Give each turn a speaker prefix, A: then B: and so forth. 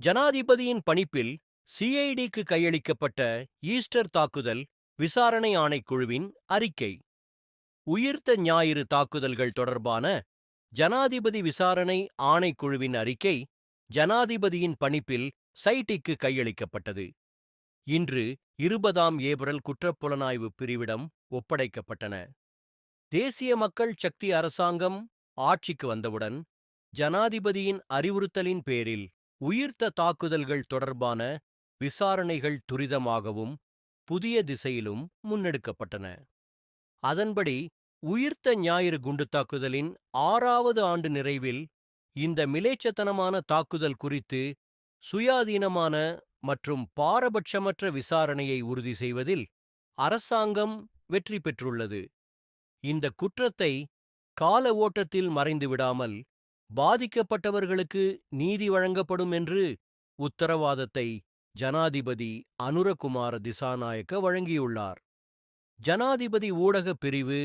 A: ஜனாதிபதியின் பணிப்பில் சிஐடிக்கு கையளிக்கப்பட்ட ஈஸ்டர் தாக்குதல் விசாரணை ஆணைக்குழுவின் அறிக்கை. உயிர்த்த ஞாயிறு தாக்குதல்கள் தொடர்பான ஜனாதிபதி விசாரணை ஆணைக்குழுவின் அறிக்கை ஜனாதிபதியின் பணிப்பில் சைட்டிக்கு கையளிக்கப்பட்டது. இன்று இருபதாம் ஏப்ரல் குற்றப்புலனாய்வு பிரிவிடம் ஒப்படைக்கப்பட்டன. தேசிய மக்கள் சக்தி அரசாங்கம் ஆட்சிக்கு வந்தவுடன் ஜனாதிபதியின் அறிவுறுத்தலின் பேரில் உயிர்த்த தாக்குதல்கள் தொடர்பான விசாரணைகள் துரிதமாகவும் புதிய திசையிலும் முன்னெடுக்கப்பட்டன. அதன்படி உயிர்த்த ஞாயிறு குண்டு தாக்குதலின் ஆறாவது ஆண்டு நிறைவில் இந்த மிலேச்சத்தனமான தாக்குதல் குறித்து சுயாதீனமான மற்றும் பாரபட்சமற்ற விசாரணையை உறுதி செய்வதில் அரசாங்கம் வெற்றி பெற்றுள்ளது. இந்த குற்றத்தை கால ஓட்டத்தில் மறைந்து விடாமல் பாதிக்கப்பட்டவர்களுக்கு நீதி வழங்கப்படும் என்று உத்தரவாதத்தை ஜனாதிபதி அனுரகுமார திசாநாயக்க வழங்கியுள்ளார். ஜனாதிபதி ஊடகப் பிரிவு